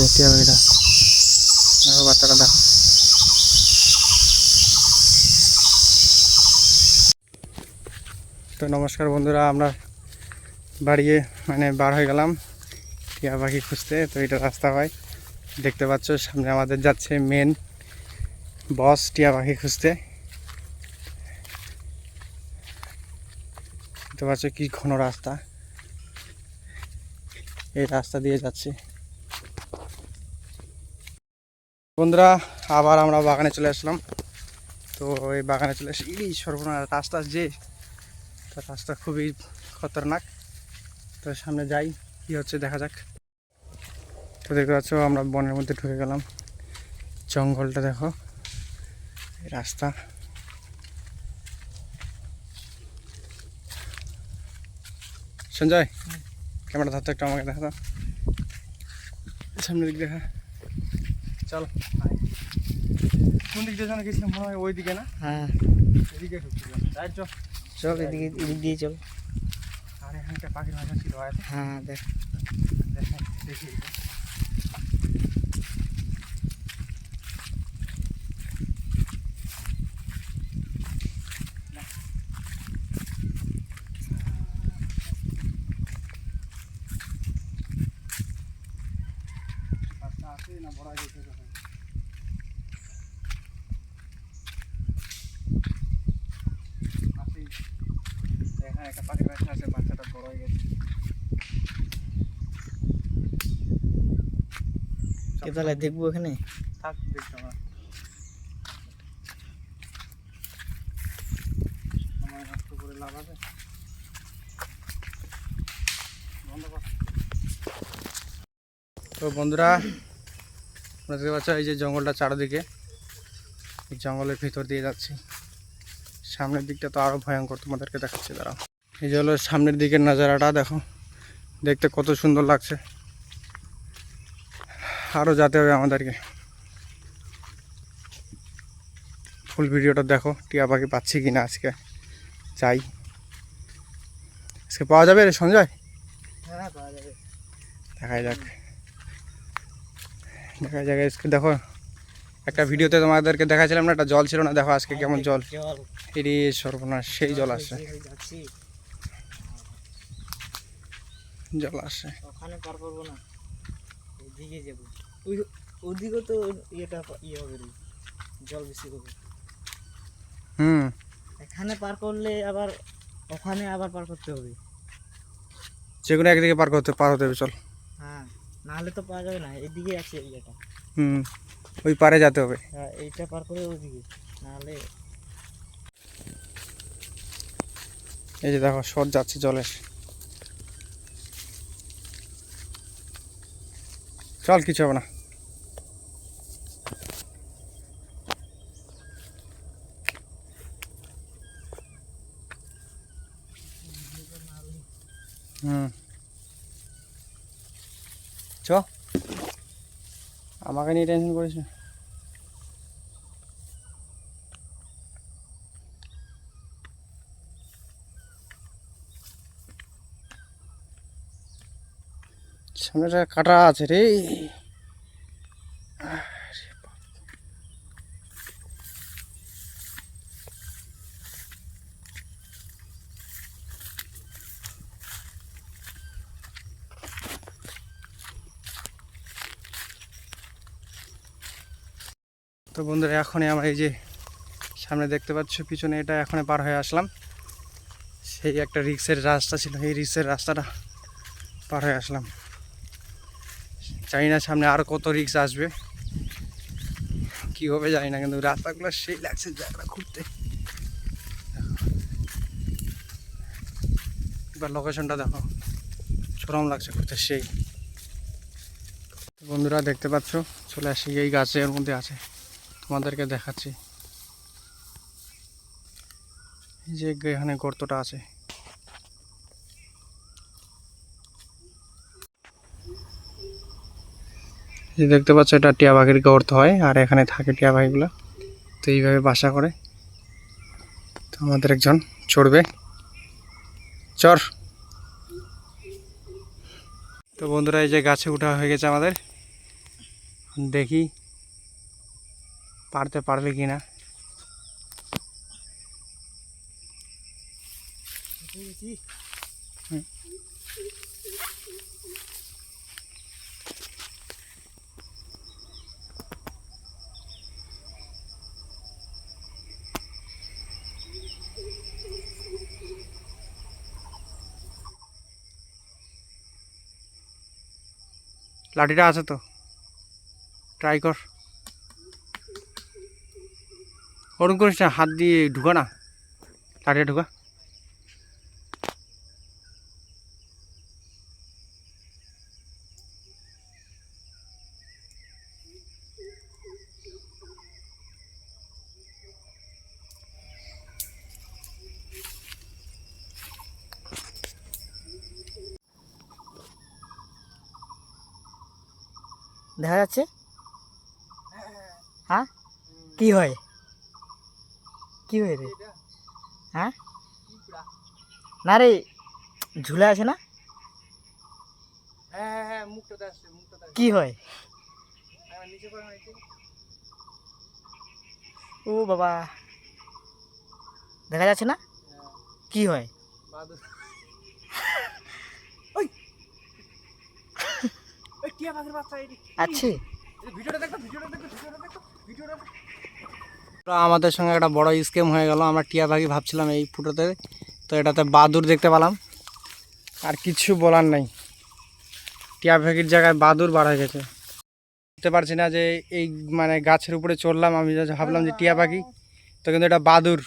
যে টিয়া পাখিটা দেখো বাচ্চাটা, দেখো। তো নমস্কার বন্ধুরা, আমরা বাড়িয়ে মানে বার হয়ে গেলাম টিয়া পাখি খুঁজতে। তো এটা রাস্তা হয়। দেখতে পাচ্ছ, সামনে আমাদের যাচ্ছে মেন বস টিয়া পাখি খুঁজতে। দেখতে পাচ্ছ কি ঘন রাস্তা। এই রাস্তা দিয়ে যাচ্ছে। বন্ধুরা আবার আমরা বাগানে চলে আসলাম। তো এই বাগানে চলে এসে এই সর্বনাশ রাস্তা যে তা রাস্তা খুবই খতরনাক। তো সামনে যাই কি হচ্ছে দেখা যাক। তো দেখতে পাচ্ছ আমরা বনের মধ্যে ঢুকে গেলাম। জঙ্গলটা দেখো রাস্তা। সঞ্জয় ক্যামেরা ধরতে একটু আমাকে দেখা দাও। সামনের দিক দেখা। চলো। কোন দিক দিয়ে যেন গেছিলাম মনে হয় ওই দিকে না? হ্যাঁ। এদিকে ঢুকছিলাম তাই চল। চল এদিকে এদিক দিয়ে চল। আর এখানকার পাখির ভাষা ছিল হ্যাঁ দেখ। দেখে দেখি না বড় গেছে কোথায়? আছেই। এখানে একটা পাখির বাসা আছে বাচ্চাটা বড় হয়ে গেছে কে তাহলে দেখব এখানে থাক দেখতে আমরা সময় নষ্ট করে লাভ আছে। তো বন্ধুরা দেখতে পাচ্ছ এই যে জঙ্গলটা চারদিকে। এই জঙ্গলের ভিতর দিয়ে যাচ্ছি। সামনের দিকটা তো আরও ভয়ঙ্কর তোমাদেরকে দেখাচ্ছি দাঁড়াও। এই যে হলো সামনের দিকের নাজারাটা দেখো। দেখতে কত সুন্দর লাগছে। আরও যেতে হবে আমাদেরকে। ফুল ভিডিওটা দেখো, টিয়া পাখি পাচ্ছি কি না আজকে। চাই আজকে পাওয়া যাবে রে সঞ্জয়? হ্যাঁ পাওয়া যাবে দেখা যাক। দেখা যাক, আজকে দেখো, একটা ভিডিওতে তোমাদেরকে দেখাছিলাম না, একটা জল ছিল না, দেখো আজকে কেমন জল। এরে সর্বনাশ, সেই জল যাচ্ছি জল আসছে। ওখানে পার করব না যাব। ওই ওদিকে তো ইয়েটা ইয়ে হবে জল বেশি হবে। হুম। এখানে পার করলে আবার ওখানে আবার পার করতে হবে। যে কোনো একদিকে পার করতে পার হতে হবে চল। হ্যাঁ নাহলে তো পাওয়া যাবে না এদিকে আছে ইয়েটা। হুম ওই পারে যেতে হবে। হ্যাঁ এইটা পার করে ওদিকে নাহলে এই যে দেখো শট যাচ্ছে জলের। চল কিছু হবে না। চ। আমাকে নিয়ে টেনশন করিস না। সামনে একটা কাটা আছে রে। তো বন্ধুরা, এখনই আমরা এই যে সামনে দেখতে পাচ্ছ, পিছনে এটা এখনই পার হয়ে আসলাম। সেই একটা রিক্সের রাস্তা ছিল, এই রিক্সের রাস্তাটা পার হয়ে আসলাম। জানি না সামনে আর কত রিক্স আসবে। কি হবে জানি না, কিন্তু রাস্তাগুলো সেই লাগছে জায়গাটা ঘুরতে। এবার লোকেশনটা দেখো। চরম লাগছে ঘুরতে, সেই। বন্ধুরা, দেখতে পাচ্ছ? চলে আসি, এই গাছের মধ্যে আছে। তোমাদেরকে দেখাচ্ছি। যে এখানে গর্তটা আছে। যে দেখতে পাচ্ছ, এটা টিয়া পাখির গর্ত হয়, আর এখানে থাকে টিয়া পাখিগুলো। তো এইভাবে বাসা করে। তো আমাদের একজন চড়বে। চর। তো বন্ধুরা, এই যে গাছে উঠা হয়ে গেছে আমাদের। দেখি পারতে পারবে কি না হুম। লাঠিটা আছে তো। ট্রাই কর। ওরকম করিস না হাত দিয়ে ঢুকা না। লাঠিটা ঢুকা। দেখা যাচ্ছে? হ্যাঁ? কি হয়? কি হয় রে? হ্যাঁ? না রে ঝুলে আছে না? হ্যাঁ হ্যাঁ হ্যাঁ কি হয়? নিচে ও বাবা। দেখা যাচ্ছে না? কি হয় বাদু ওই ওই টিয়া পাখির বাচ্চা আছে। ভিডিওটা দেখো ভিডিওটা দেখো ভিডিওটা দেখো ভিডিওটা আমাদের সঙ্গে একটা বড় স্কেম হয়ে গেল। আমরা টিয়া পাখি ভাবছিলাম এই ফুটোতে তো এটাতে বাদুর দেখতে পেলাম। আর কিছু বলার নাই। টিয়া পাখির জায়গায় বাদুর বার হয়ে গেছে। বুঝতে পারছি না যে এই মানে গাছের উপরে চড়লাম। আমি ভাবলাম যে টিয়া পাখি তো কিন্তু এটা বাদুর।